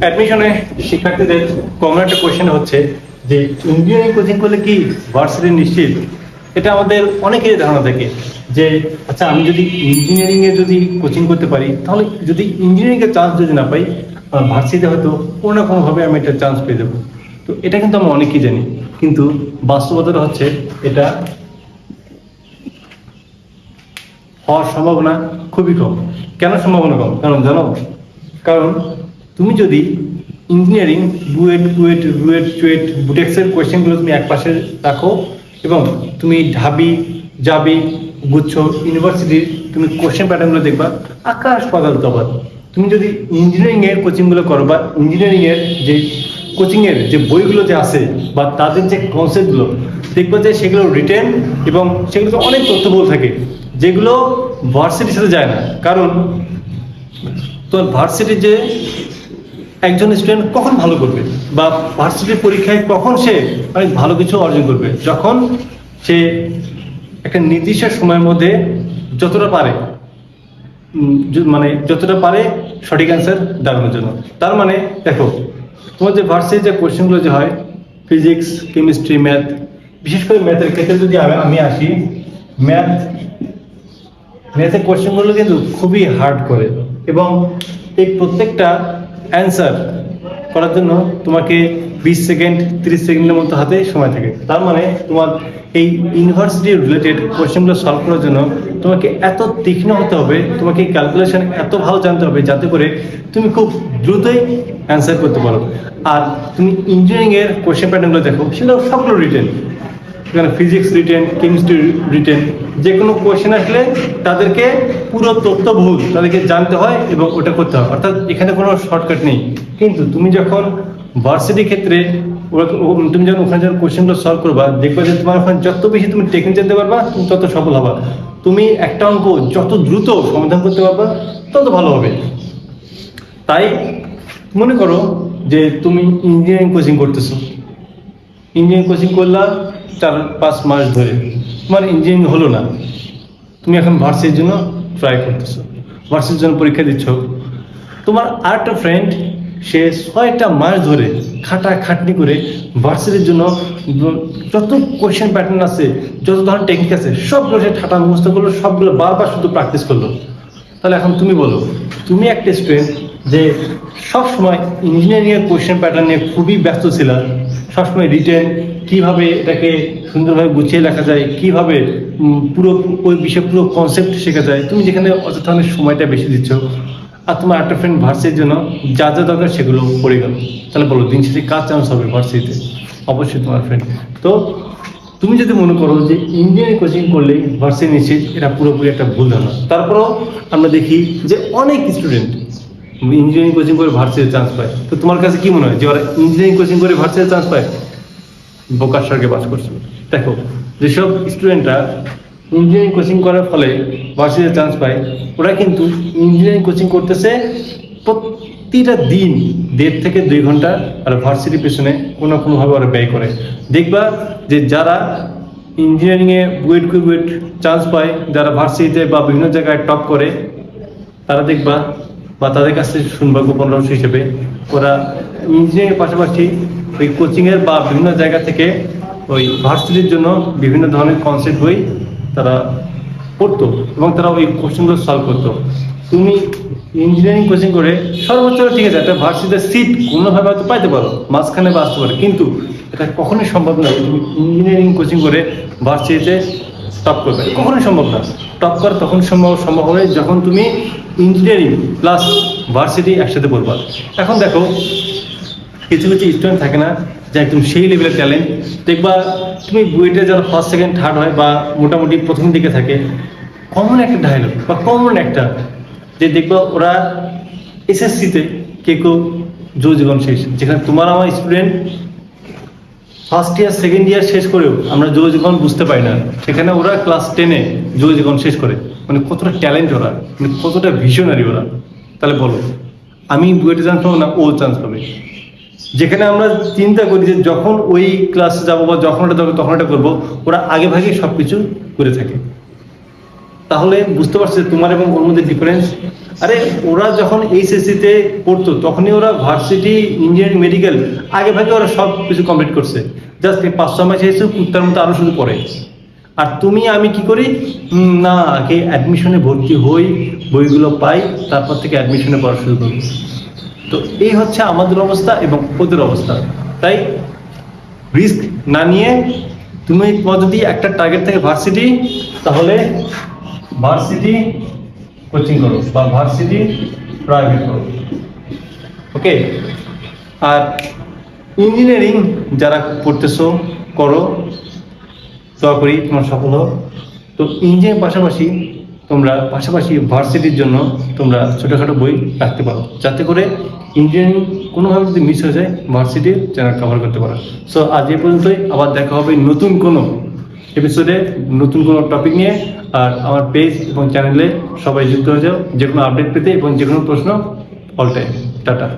অ্যাডমিশনে শিক্ষার্থীদের কমন একটা কোয়েশ্চেন হচ্ছে যে ইঞ্জিনিয়ারিং কোচিং করলে কি ভার্সিটি নিশ্চিত? এটা আমাদের অনেকেরই ধারণা থাকে যে আচ্ছা আমি যদি ইঞ্জিনিয়ারিং এ যদি কোচিং করতে পারি, তাহলে যদি ইঞ্জিনিয়ারিং এর চান্স যদি না পাই ভার্সিটিতে হয়তো কোনো না কোনোভাবে আমি একটা চান্স পেয়ে যাব। তো এটা কিন্তু আমরা অনেকেই জানি। কিন্তু বাস্তবতাটা হচ্ছে এটা হওয়ার সম্ভাবনা খুবই কম। কেন সম্ভাবনা কম? কারণ জানো? কারণ তুমি যদি ইঞ্জিনিয়ারিং বুয়েট বুয়েট রুয়েট চুয়েট বুটেক্সের কোয়েশ্চেনগুলো তুমি এক পাশে রাখো এবং তুমি ঢাবি, যাবি, গুচ্ছ ইউনিভার্সিটির তুমি কোশ্চেন প্যাটার্নগুলো দেখবা, আকাশ পাতাল তফাৎ। তুমি যদি ইঞ্জিনিয়ারিংয়ের কোচিংগুলো করো বা ইঞ্জিনিয়ারিংয়ের যে কোচিং এর যে বইগুলো যে আছে বা তাদের যে কনসেপ্টগুলো দেখব যে সেগুলো রিটেন এবং সেগুলোতে অনেক তথ্যবল থাকে, যেগুলো ভার্সিটির সাথে যায় না। কারণ তোর ভার্সিটির যে একজন স্টুডেন্ট কখন ভালো করবে? বা ভার্সিটির পরীক্ষায় কখন সে অনেক ভালো কিছু অর্জন করবে? যখন সে একটা নির্দিষ্ট সময়ের মধ্যে যতটা পারে মানে যতটা পারে সঠিক অ্যান্সার দাঁড়ানোর জন্য। তার মানে দেখো, তোমার যে ভার্সিটির যে কোশ্চেনগুলো যে হয় ফিজিক্স কেমিস্ট্রি ম্যাথ বিশেষ করে ম্যাথের ক্ষেত্রে যদি আমি- আমি আসি ম্যাথ ম্যাথের কোশ্চেনগুলো কিন্তু খুবই হার্ড করে। এবং এই প্রত্যেকটা অ্যান্সার করার জন্য তোমাকে বিশ সেকেন্ড, তিরিশ সেকেন্ডের মতো হাতে সময় থাকে। তার মানে তোমার এই ইউনিভার্সিটি রিলেটেড কোশ্চেনগুলো সলভ করার জন্য তোমাকে এত তীক্ষ্ণ হতে হবে, তোমাকে ক্যালকুলেশন এত ভালো জানতে হবে যাতে করে তুমি খুব দ্রুতই অ্যান্সার করতে পারো। আর তুমি ইঞ্জিনিয়ারিং এর কোশ্চেন প্যাটার্নগুলো দেখো, সেগুলো সবগুলো রিটেন এখানে ফিজিক্স রিটেন কেমিস্ট্রি রিটেন যে কোনো কোয়েশ্চেন আসলে তাদেরকে পুরো তথ্যবহুল তাদেরকে জানতে হয় এবং ওটা করতে হয়। অর্থাৎ এখানে কোনো শর্টকাট নেই। কিন্তু তুমি যখন ভার্সিটির ক্ষেত্রে তুমি যখন ওখানে যখন কোয়েশ্চেনগুলো সলভ করবা, দেখবা যে তোমার ওখানে যত বেশি তুমি টেকনিক জানতে পারবা, তুমি তত সফল হবা। তুমি একটা অঙ্ক যত দ্রুত সমাধান করতে পারবা, তত ভালো হবে। তাই মনে করো যে তুমি ইঞ্জিনিয়ারিং কোচিং করতেছো। ইঞ্জিনিয়ারিং কোচিং করলা চার, পাঁচ মাস ধরে। তোমার ইঞ্জিনিয়ারিং হলো না। তুমি এখন ভার্সিটির জন্য ট্রাই করতেছো। ভার্সিটির জন্য পরীক্ষা দিচ্ছ। তোমার আরেকটা ফ্রেন্ড সে ছয়টা মাস ধরে খাটা খাটনি করে ভার্সিটির জন্য যত কোয়েশ্চেন প্যাটার্ন আছে, যত ধরনের টেকনিক আছে, সবগুলো সে ঠাটা মুখস্থ করল, সবগুলো বারবার শুধু প্র্যাকটিস করল। তাহলে এখন তুমি বলো, তুমি একটা স্টুডেন্ট যে সবসময় ইঞ্জিনিয়ারিং এর কোয়েশ্চেন প্যাটার্ন নিয়ে খুবই ব্যস্ত ছিল, সবসময় রিটেন কীভাবে এটাকে সুন্দরভাবে গুছিয়ে লেখা যায়, কীভাবে পুরো, ওই বিষয়ে পুরো কনসেপ্ট শেখা যায়, তুমি যেখানে অযথা অনেক সময়টা বেশি দিচ্ছ, আর তোমার একটা ফ্রেন্ড ভার্সির জন্য যা যা দরকার সেগুলো পড়ে গেল। তাহলে বলো, দিন শেষে কার চান্স হবে ভার্সিতে অবশ্যই তোমার ফ্রেন্ড তো, তুমি যদি মনে করো যে ইঞ্জিনিয়ারিং কোচিং করলে ভার্সিটি নিশ্চিত এটা পুরোপুরি একটা ভুল ধারণা। তারপরেও আমরা দেখি যে অনেক স্টুডেন্ট ইঞ্জিনিয়ারিং কোচিং করে ভার্সিটির চান্স পায়। তো তোমার কাছে কি মনে হয় যে ওরা ইঞ্জিনিয়ারিং কোচিং করে ভার্সিটির চান্স পায়? বোকার সঙ্গে বাস করছে। দেখো, যেসব স্টুডেন্টরা ইঞ্জিনিয়ারিং কোচিং করার ফলে ভার্সিটিতে চান্স পায়, ওরা কিন্তু ইঞ্জিনিয়ারিং কোচিং করতেছে প্রতিটা দিন, দেড় থেকে দুই ঘণ্টা, আর ভার্সিটির পেছনে কোনো কোনোভাবে ওরা ব্যয় করে। দেখবা যে যারা ইঞ্জিনিয়ারিংয়ে ওয়েট বুয়েট বুয়েট চান্স পায়, যারা ভার্সিটিতে বা বিভিন্ন জায়গায় টপ করে, তারা দেখবা বা তাদের কাছে শুনবা গোপন রহস্য হিসেবে, ওরা ইঞ্জিনিয়ারিং পাশাপাশি ওই কোচিং এর বা বিভিন্ন জায়গা থেকে ওই ভার্সিটির জন্য বিভিন্ন ধরনের কনসেপ্ট বই তারা পড়তো এবং তারা ওই কোশ্চেনগুলো সলভ করতো। তুমি ইঞ্জিনিয়ারিং কোচিং করে সর্বোচ্চ ঠিক আছে, একটা ভার্সিটির সিট কোনোভাবে হয়তো পাইতে পারো, মাঝখানে বা আসতে পারে, কিন্তু এটা কখনোই সম্ভব নয় তুমি ইঞ্জিনিয়ারিং কোচিং করে ভার্সিটিতে টপ করবে। কখনোই সম্ভব না। টপ করা তখন সম্ভব সম্ভব হবে যখন তুমি ইঞ্জিনিয়ারিং প্লাস ভার্সিটি একসাথে পড়বা। এখন দেখো কিছু কিছু স্টুডেন্ট থাকে না যে একদম সেই লেভেলের ট্যালেন্ট দেখবা, তুমি বুয়েটে যারা ফার্স্ট সেকেন্ড থার্ড হয় বা মোটামুটি প্রথম দিকে থাকে কমন একটা ডায়লগ বা কমন একটা যে দেখবা ওরা এসএসসিতে কে কেউ জো জীবন শেষ। যেখানে তোমার আমার student first year second year শেষ করেও আমরা জো জীবন বুঝতে পারি না। সেখানে ওরা ক্লাস টেনে জো জীবন শেষ করে। মানে কতটা ট্যালেন্ট ওরা মানে কতটা ভিশনারি ওরা। তাহলে বলো, আমি বুয়েটে চান্স পাবো না ও চান্স পাবে? যেখানে আমরা চিন্তা করি যে যখন ওই ক্লাসে যাব বা যখন ওটা দরকার তখন এটা করব, ওরা আগে ভাগে সব কিছু করে থাকে। তাহলে বুঝতে পারছে তোমার এবং ওর মধ্যে ডিফারেন্স আরে ওরা যখন এইচএসসি তে পড়তো, তখনই ওরা ভার্সিটি ইঞ্জিনিয়ারিং মেডিকেল আগে ভাগে ওরা সব কিছু কমপ্লিট করছে। জাস্ট এই পাঁচ ছ মাস এসে কুত্তার মতো আরও শুধু পড়ে। আর তুমি, আমি কি করি? না, আগে অ্যাডমিশনে ভর্তি হই, বইগুলো পাই, তারপর থেকে অ্যাডমিশনে পড়া শুরু করি। তো এই হচ্ছে আমাদের অবস্থা এবং ওদের অবস্থা। তাই রিস্ক না নিয়ে তুমি তোমার যদি একটা টার্গেট থাকে ভার্সিটি তাহলে ভার্সিটি কোচিং করো বা ভার্সিটি প্রাইভেট করো। ওকে আর ইঞ্জিনিয়ারিং যারা পড়তেছো, করো। দোয়া করি তোমার সফল হোক। তো ইঞ্জিনিয়ারিং পাশাপাশি তোমরা, পাশাপাশি ভার্সিটির জন্য তোমরা ছোটোখাটো বই রাখতে পারো। যাতে করে ইঞ্জিনিয়ারিং কোনোভাবে যদি মিস হয়ে যায় ভার্সিটির চ্যানেল কভার করতে পারো। সো আজ এ পর্যন্তই, আবার দেখা হবে নতুন কোনো এপিসোডে নতুন কোনো টপিক নিয়ে। আর আমার পেজ এবং চ্যানেলে সবাই যুক্ত হয়ে যাও যে কোনো আপডেট পেতে এবং যে কোনো প্রশ্ন অল টাইম টাটা।